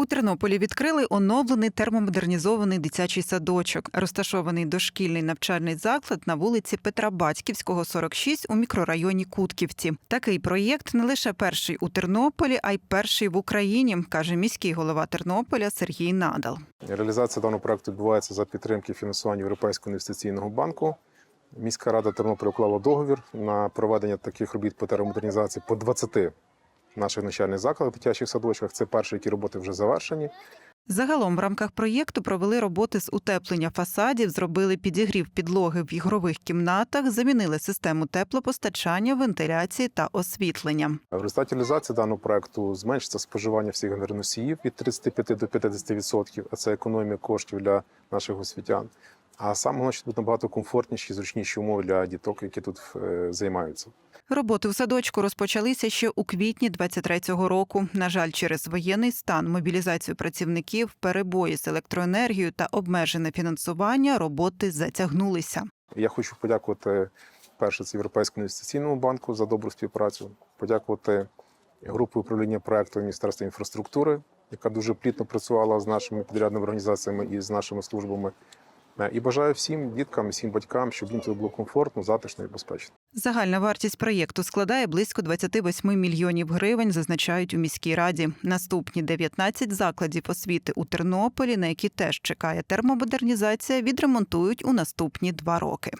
У Тернополі відкрили оновлений термомодернізований дитячий садочок, розташований дошкільний навчальний заклад на вулиці Петра Батьківського, 46 у мікрорайоні Кутківці. Такий проєкт не лише перший у Тернополі, а й перший в Україні, каже міський голова Тернополя Сергій Надал. Реалізація даного проекту відбувається за підтримки фінансування Європейського інвестиційного банку. Міська рада Тернополя уклала договір на проведення таких робіт по термомодернізації по 20 наших навчальних закладах, дитячих садочках. Це перші, які роботи вже завершені. Загалом в рамках проєкту провели роботи з утеплення фасадів, зробили підігрів підлоги в ігрових кімнатах, замінили систему теплопостачання, вентиляції та освітлення. В результаті реалізації даного проекту зменшиться споживання всіх енергоносіїв від 35 до 50%, а це економія коштів для наших освітян. А саме головне, що тут набагато комфортніші, зручніші умови для діток, які тут е, займаються. Роботи в садочку розпочалися ще у квітні 23-го року. На жаль, через воєнний стан, мобілізацію працівників, перебої з електроенергією та обмежене фінансування роботи затягнулися. Я хочу подякувати перше це Європейському інвестиційному банку за добру співпрацю, подякувати групі управління проекту Міністерства інфраструктури, яка дуже плідно працювала з нашими підрядними організаціями і з нашими службами. Е, І бажаю всім діткам, всім батькам, щоб їм це було комфортно, затишно і безпечно. Загальна вартість проєкту складає близько 28 мільйонів гривень, зазначають у міській раді. Наступні 19 закладів освіти у Тернополі, на які теж чекає термомодернізація, відремонтують у наступні два роки.